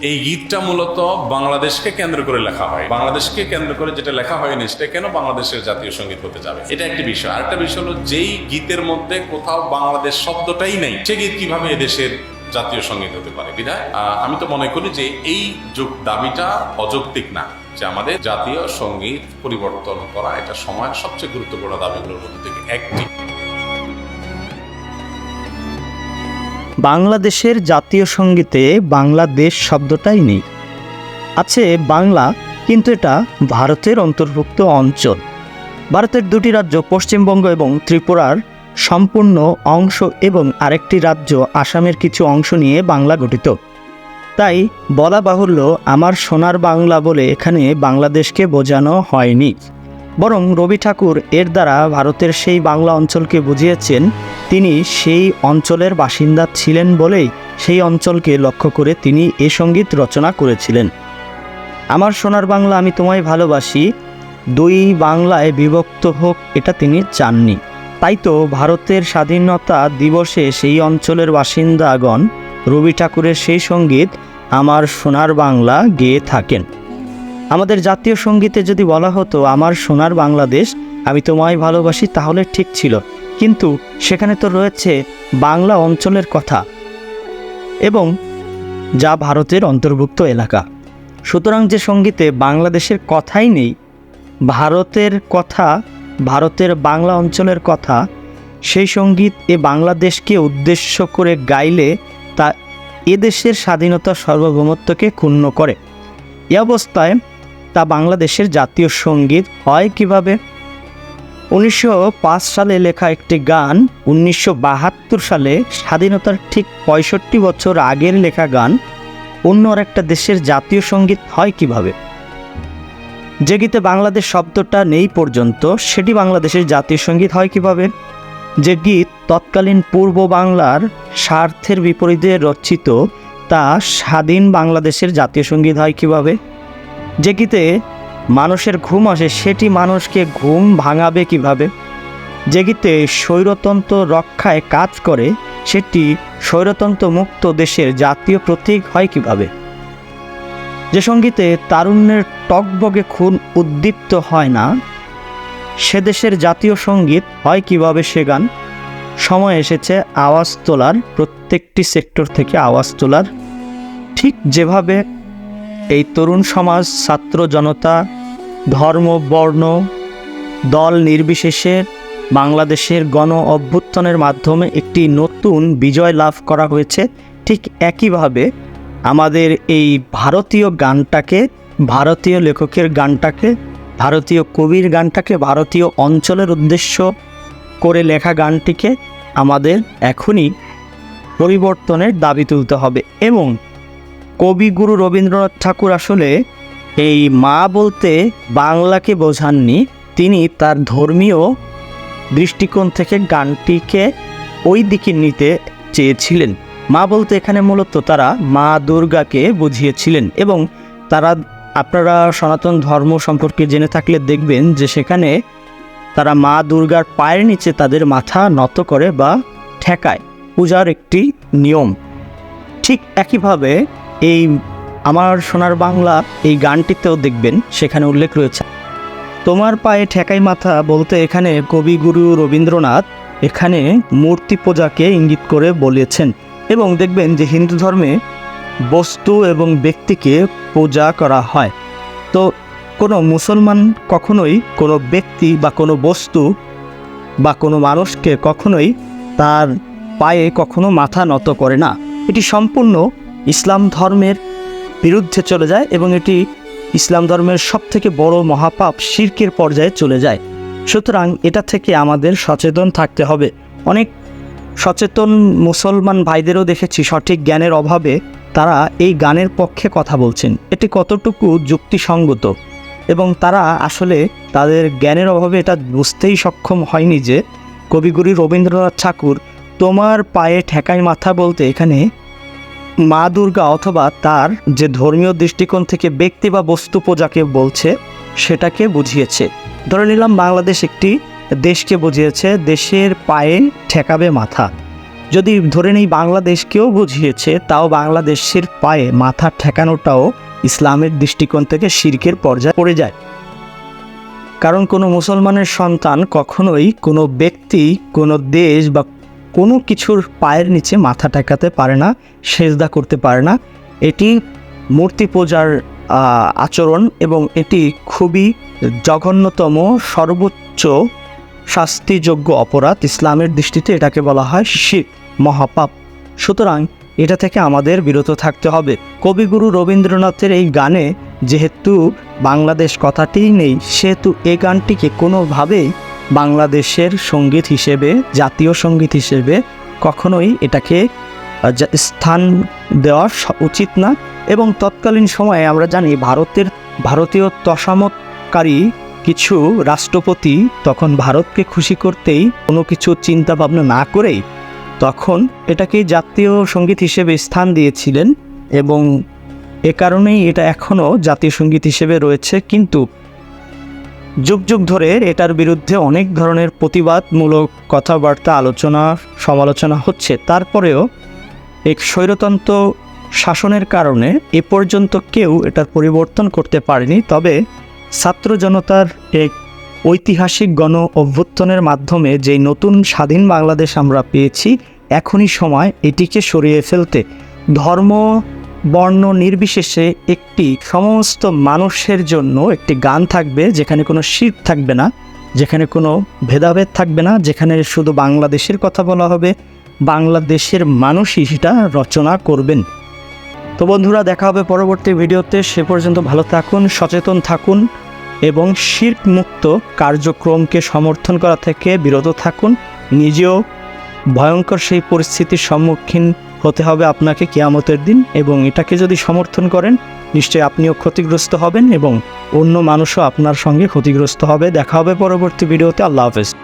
এই গীতটা মূলত বাংলাদেশকে কেন্দ্র করে লেখা হয়। বাংলাদেশকে কেন্দ্র করে যেটা লেখা হয়নি, সেটা কেন বাংলাদেশের জাতীয় সংগীত হতে যাবে? এটা একটি বিষয়। আরেকটা বিষয় হলো, যেই গীতের মধ্যে কোথাও বাংলাদেশ শব্দটাই নেই, সে গীত কীভাবে এদেশের জাতীয় সংগীত হতে পারে, বিধায়? আমি তো মনে করি যে এই যুগ দাবিটা অযৌক্তিক না, যে আমাদের জাতীয় সংগীত পরিবর্তন করা এটা সময়ের সবচেয়ে গুরুত্বপূর্ণ দাবিগুলোর মধ্যে থেকে একটি। বাংলাদেশের জাতীয় সঙ্গীতে বাংলাদেশ শব্দটাই নেই। আছে বাংলা, কিন্তু এটা ভারতের অন্তর্ভুক্ত অঞ্চল। ভারতের দুটি রাজ্য, পশ্চিমবঙ্গ এবং ত্রিপুরার সম্পূর্ণ অংশ এবং আরেকটি রাজ্য আসামের কিছু অংশ নিয়ে বাংলা গঠিত। তাই বলা বাহুল্য, আমার সোনার বাংলা বলে এখানে বাংলাদেশকে বোঝানো হয়নি। বরং রবি ঠাকুর এর দ্বারা ভারতের সেই বাংলা অঞ্চলকে বুঝিয়েছেন, তিনি সেই অঞ্চলের বাসিন্দা ছিলেন বলেই সেই অঞ্চলকে লক্ষ্য করে তিনি এ সংগীত রচনা করেছিলেন। আমার সোনার বাংলা আমি তোমায় ভালোবাসি, দুই বাংলায় বিভক্ত হোক এটা তিনি চাননি। তাই তো ভারতের স্বাধীনতা দিবসে সেই অঞ্চলের বাসিন্দাগণ রবি ঠাকুরের সেই সংগীত আমার সোনার বাংলা গেয়ে থাকেন। আমাদের জাতীয় সঙ্গীতে যদি বলা হতো, আমার সোনার বাংলাদেশ, আমি তোমায় ভালোবাসি তাহলে ঠিক ছিল। কিন্তু সেখানে তো রয়েছে বাংলা অঞ্চলের কথা এবং যা ভারতের অন্তর্ভুক্ত এলাকা। সুতরাং যে সঙ্গীতে বাংলাদেশের কথাই নেই, ভারতের কথা, ভারতের বাংলা অঞ্চলের কথা, সেই সংগীত এ বাংলাদেশকে উদ্দেশ্য করে গাইলে তা এদেশের স্বাধীনতা সার্বভৌমত্বকে ক্ষুণ্ণ করে। এ অবস্থায় তা বাংলাদেশের জাতীয় সংগীত হয় কীভাবে? উনিশশো পাঁচ সালে লেখা একটি গান, উনিশশো বাহাত্তর সালে স্বাধীনতার ঠিক পঁয়ষট্টি বছর আগের লেখা গান, অন্য একটা দেশের জাতীয় সংগীত হয় কীভাবে? যে গীতে বাংলাদেশ শব্দটা নেই পর্যন্ত, সেটি বাংলাদেশের জাতীয় সংগীত হয় কীভাবে? যে গীত তৎকালীন পূর্ব বাংলার স্বার্থের বিপরীতে রচিত, তা স্বাধীন বাংলাদেশের জাতীয় সংগীত হয় কীভাবে? যে গীতে মানুষের ঘুম আসে, সেটি মানুষকে ঘুম ভাঙাবে কীভাবে? যে গীতে স্বৈরতন্ত্র রক্ষায় কাজ করে, সেটি স্বৈরতন্ত্র মুক্ত দেশের জাতীয় প্রতীক হয় কীভাবে? যে সঙ্গীতে তারুণ্যের টকবগে খুন উদ্দীপ্ত হয় না, সে দেশের জাতীয় সংগীত হয় কীভাবে সে গান? সময় এসেছে আওয়াজ তোলার, প্রত্যেকটি সেক্টর থেকে আওয়াজ তোলার। ঠিক যেভাবে এই তরুণ সমাজ, ছাত্র জনতা, ধর্ম, বর্ণ, দল নির্বিশেষে বাংলাদেশের গণ অভ্যুত্থানের মাধ্যমে একটি নতুন বিজয় লাভ করা হয়েছে। ঠিক একইভাবে আমাদের এই ভারতীয় গানটাকে, ভারতীয় লেখকের গানটাকে, ভারতীয় কবির গানটাকে, ভারতীয় অঞ্চলের উদ্দেশ্য করে লেখা গানটিকে আমাদের এখনই পরিবর্তনের দাবি তুলতে হবে এবং কবিগুরু রবীন্দ্রনাথ ঠাকুর আসলে এই মা বলতে বাংলাকে বোঝাননি, তিনি তার ধর্মীয় দৃষ্টিকোণ থেকে গানটিকে ওই দিকে নিতে চেয়েছিলেন। মা বলতে এখানে মূলত তারা মা দুর্গাকে বুঝিয়েছিলেন এবং তারা, আপনারা সনাতন ধর্ম সম্পর্কে জেনে থাকলে দেখবেন যে সেখানে তারা মা দুর্গার পায়ের নিচে তাদের মাথা নত করে বা ঠেকায়। পূজার একটি নিয়ম। ঠিক একইভাবে এই আমার সোনার বাংলা এই গানটিতেও দেখবেন, সেখানে উল্লেখ রয়েছে। তোমার পায়ে ঠেকাই মাথা বলতে এখানে কবিগুরু রবীন্দ্রনাথ এখানে মূর্তি পূজাকে ইঙ্গিত করে বলেছেন এবং দেখবেন যে হিন্দু ধর্মে বস্তু এবং ব্যক্তিকে পূজা করা হয়। তো কোনো মুসলমান কখনোই কোনো ব্যক্তি বা কোনো বস্তু বা কোনো মানুষকে কখনোই তার পায়ে কখনো মাথা নত করে না। এটি সম্পূর্ণ ইসলাম ধর্মের বিরুদ্ধে চলে যায় এবং এটি ইসলাম ধর্মের সবথেকে বড় মহাপাপ শির্কের পর্যায়ে চলে যায়। সুতরাং এটা থেকে আমাদের সচেতন থাকতে হবে। অনেক সচেতন মুসলমান ভাইদেরও দেখেছি সঠিক জ্ঞানের অভাবে তারা এই গানের পক্ষে কথা বলছেন। এটি কতটুকু যুক্তিসঙ্গত? এবং তারা আসলে তাদের জ্ঞানের অভাবে এটা বুঝতেই সক্ষম হয়নি যে কবিগুরু রবীন্দ্রনাথ ঠাকুর, তোমার পায়ে ঠেকাই মাথা বলতে এখানে মা দুর্গা অথবা তার যে ধর্মীয় দৃষ্টিকোণ থেকে ব্যক্তি বা বস্তু পূজাকে বলছে, সেটাকে বুঝিয়েছে। ধরে নিলাম বাংলাদেশ একটি দেশকে বুঝিয়েছে, দেশের পায়ে ঠেকাবে মাথা। যদি ধরে নেই বাংলাদেশকেও বুঝিয়েছে, তাও বাংলাদেশের পায়ে মাথা ঠেকানোটাও ইসলামের দৃষ্টিকোণ থেকে শিরকের পর্যায়ে পড়ে যায়। কারণ কোনো মুসলমানের সন্তান কখনোই কোনো ব্যক্তি, কোনো দেশ বা কোনো কিছুর পায়ের নিচে মাথা ঠেকাতে পারে না, সেজদা করতে পারে না। এটি মূর্তি পূজার আচরণ এবং এটি খুবই জঘন্যতম, সর্বোচ্চ শাস্তিযোগ্য অপরাধ। ইসলামের দৃষ্টিতে এটাকে বলা হয় শিখ মহাপাপ। সুতরাং এটা থেকে আমাদের বিরত থাকতে হবে। কবিগুরু রবীন্দ্রনাথের এই গানে যেহেতু বাংলাদেশ কথাটিই নেই, সেহেতু এই গানটিকে কোনোভাবেই বাংলাদেশের সংগীত হিসেবে, জাতীয় সংগীত হিসেবে কখনোই এটাকে স্থান দেওয়া উচিত না। এবং তৎকালীন সময়ে আমরা জানি ভারতের, ভারতীয় তসামতকারী কিছু রাষ্ট্রপতি তখন ভারতকে খুশি করতেই কোনো কিছু চিন্তা ভাবনা না করেই তখন এটাকে জাতীয় সংগীত হিসেবে স্থান দিয়েছিলেন এবং এ কারণেই এটা এখনও জাতীয় সংগীত হিসেবে রয়েছে। কিন্তু যুগ যুগ ধরে এটার বিরুদ্ধে অনেক ধরনের প্রতিবাদমূলক কথাবার্তা, আলোচনা, সমালোচনা হচ্ছে। তারপরেও এক স্বৈরতন্ত্র শাসনের কারণে এ পর্যন্ত কেউ এটার পরিবর্তন করতে পারেনি। তবে ছাত্র জনতার এক ঐতিহাসিক গণ অভ্যুত্থানের মাধ্যমে যে নতুন স্বাধীন বাংলাদেশ আমরা পেয়েছি, এখনই সময় এটিকে সরিয়ে ফেলতে। ধর্ম বর্ণ নির্বিশেষে একটি সমস্ত মানুষের জন্য একটি গান থাকবে, যেখানে কোনো শীত থাকবে না, যেখানে কোনো ভেদাভেদ থাকবে না, যেখানে শুধু বাংলাদেশের কথা বলা হবে। বাংলাদেশের মানুষই সেটা রচনা করবেন। তো বন্ধুরা, দেখা হবে পরবর্তী ভিডিওতে। সে পর্যন্ত ভালো থাকুন, সচেতন থাকুন এবং শির্ক মুক্ত কার্যক্রমকে সমর্থন করা থেকে বিরত থাকুন। নিজেও ভয়ঙ্কর সেই পরিস্থিতির সম্মুখীন হতে হবে আপনাকে কেয়ামতের দিন এবং এটাকে যদি সমর্থন করেন নিশ্চয়ই আপনিও ক্ষতিগ্রস্ত হবেন এবং অন্য মানুষও আপনার সঙ্গে ক্ষতিগ্রস্ত হবে। দেখা হবে পরবর্তী ভিডিওতে। আল্লাহ হাফেজ।